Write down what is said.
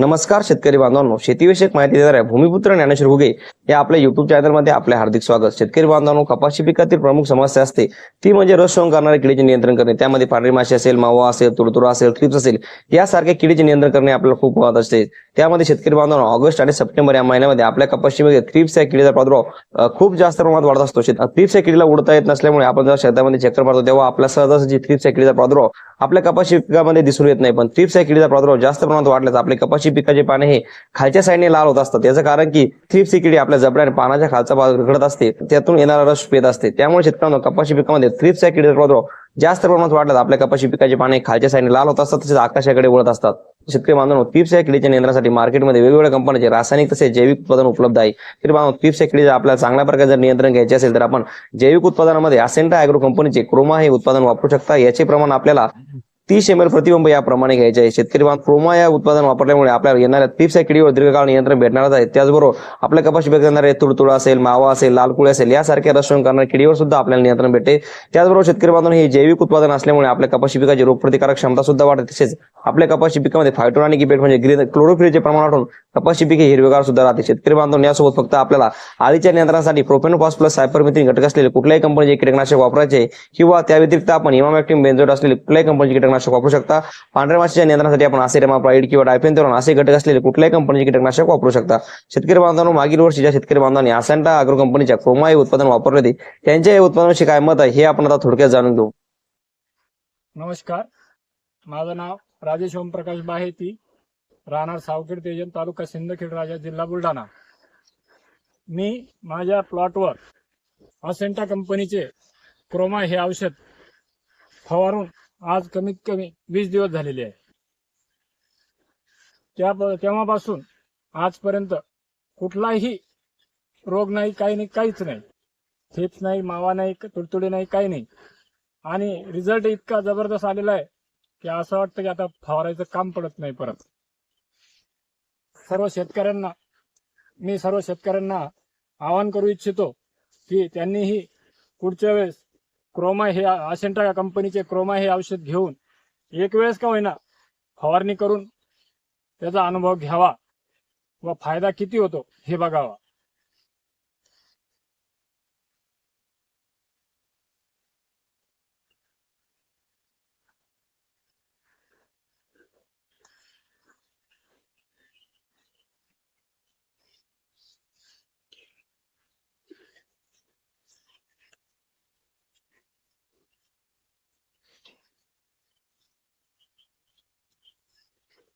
नमस्कार शेतकरी बांधवांनो. शेतीविषयक माहिती देणाऱ्या भूमिपुत्र ज्ञानेश्वर घुगे या आपल्या युट्यूब चॅनलमध्ये आपले हार्दिक स्वागत. शेतकरी बांधवांनो कपाशी पिकातील प्रमुख समस्या असते. ती म्हणजे रस शोषण करणारे किडीचे नियंत्रण करणे. त्यामध्ये पांढरी माशी असेल मावा असेल तुडतुडा असेल क्लिप्स असेल यासारखे किडीचे नियंत्रण करणे आपल्याला खूप महत्त्वाचे असते. त्यामध्ये शेतकरी बांधवांनो ऑगस्ट आणि सप्टेंबर या महिन्यामध्ये आपल्या कपाशीमध्ये थ्रिप्स या किडीचा प्रादुर्भाव खूप जास्त प्रमाणात वाढत असतो. शेत थ्रिप्स या किडीला उडता येत नसल्यामुळे आपण जेव्हा शेतामध्ये चक्कर मारतो तेव्हा आपल्या सहजासहजी थ्रिप्स या किडीचा प्रादुर्भाव आपल्या कपाशी पिकामध्ये दिसून येत नाही. पण थ्रिप्स या किडीचा प्रादुर्भाव जास्त प्रमाणात वाढल्यास आपले कपाशी पिकाचे पाने हे खालच्या साईडने लाल होत असतात. याचं कारण की थ्रिप्स किडी आपल्या जबड्याने पानाच्या खालचा भाग रगडत असते. त्यातून येणारा रस पेत असते. त्यामुळे शेतकऱ्यांना कपाशी पिकामध्ये थ्रिप्स या किडीचा प्रादुर्भाव जास्त प्रमाणात वाढल्यास आपल्या कपाशी पिकाचे पाने खालच्या साईडने लाल होत असतात तसेच आकाशाकडे वळत असतात. शेतकरी बांधवांनो थ्रिप्स या किडीच्या नियंत्रणासाठी मार्केटमध्ये वेगवेगळ्या कंपन्यांचे रासायनिक तसेच जैविक उत्पादन उपलब्ध आहे. तरी बांधव थ्रिप्स या आपल्याला चांगल्या प्रकारे जर नियंत्रण घ्यायचे असेल तर आपण जैविक उत्पादनामध्ये असेंटा अॅग्रो कंपनीचे क्रोमा हे उत्पादन वापरू शकता. याचे प्रमाण आपल्याला तीस एम एल प्रतिबंब याप्रमाणे घ्यायचे आहे. शेतकरी क्रोमा या उत्पादन वापरल्यामुळे आपल्याला येणाऱ्या थ्रिप्स या किडीवर दीर्घकाळ नियंत्रण भेटणारच आहे. त्याचबरोबर आपल्या कपाशी पिक येणारे तुडतुडा असेल मावा असेल लाल कुळे असेल यासारख्या रसवण करणाऱ्या किडीवर सुद्धा आपल्याला नियंत्रण भेटते. त्याचबरोबर शेतकरी बांधून हे जैविक उत्पादन असल्यामुळे आपल्या कपाशी पिकाची रोगप्रतिकारक क्षमता सुद्धा वाढते. तसेच आपल्या कपाशी पिकामध्ये फायटोन आणि म्हणजे ग्रीन क्लोरोफिलचे प्रमाण वाढून कपाशी पिके हिरवेगार सुद्धा राहते शेतकरी बांधव यासोबत फक्त आपल्याला आळीच्या नियंत्रणासाठी प्रोपेनोपास प्लस सायपरमिथिन घटक असलेले कुठल्याही कंपनीचे कीटकनाशक वापरायचे किंवा त्या व्यतिरिक्त आपण इमामॅक्टिम बेंजोड असलेले कुठल्याही कंपनीचे कीटकनाशक वापरू शकता. पांढऱ्या माशीच्या नियंत्रणासाठी आपण असेरेमा प्राईड किंवा डायफेन्थेरॉन असे घटक असलेले कुठल्याही कंपनीचे कीटकनाशक वापरू शकता. शेतकरी बांधवांनो मागील वर्षी ज्या शेतकरी बांधवांनी असेंटा अग्रो कंपनीच्या क्रोमा हे उत्पादन वापरले होते त्यांच्या या उत्पादनाविषयी काय मत आहे हे आपण आता थोडक्यात जाणून घेऊ. नमस्कार. माझं नाव राजेश ओमप्रकाश बाहेती. राहणार सावखेड तेजन तालुका सिंदखेड राजा जिल्हा बुलढाणा. मी माझ्या प्लॉटवर असेंटा कंपनीचे क्रोमा हे औषध फवारून आज कमीत कमी वीस दिवस झालेले आहे. त्या तेव्हापासून आजपर्यंत कुठलाही रोग नाही काही नाही काहीच नाही. थेप्स नाही मावा नाही तुडतुडे नाही काही नाही. आणि रिझल्ट इतका जबरदस्त आलेला आहे की असं वाटतं की आता फवारायचं काम पडत नाही परत. सर्व शेतकऱ्यांना मी सर्व शेतकऱ्यांना आवाहन करू इच्छितो की त्यांनीही पुढच्या वेळेस क्रोमा हे असेंटा कंपनीचे क्रोमा हे औषध घेऊन एक वेळेस का होईना फवारणी करून त्याचा अनुभव घ्यावा व फायदा किती होतो हे बघावा.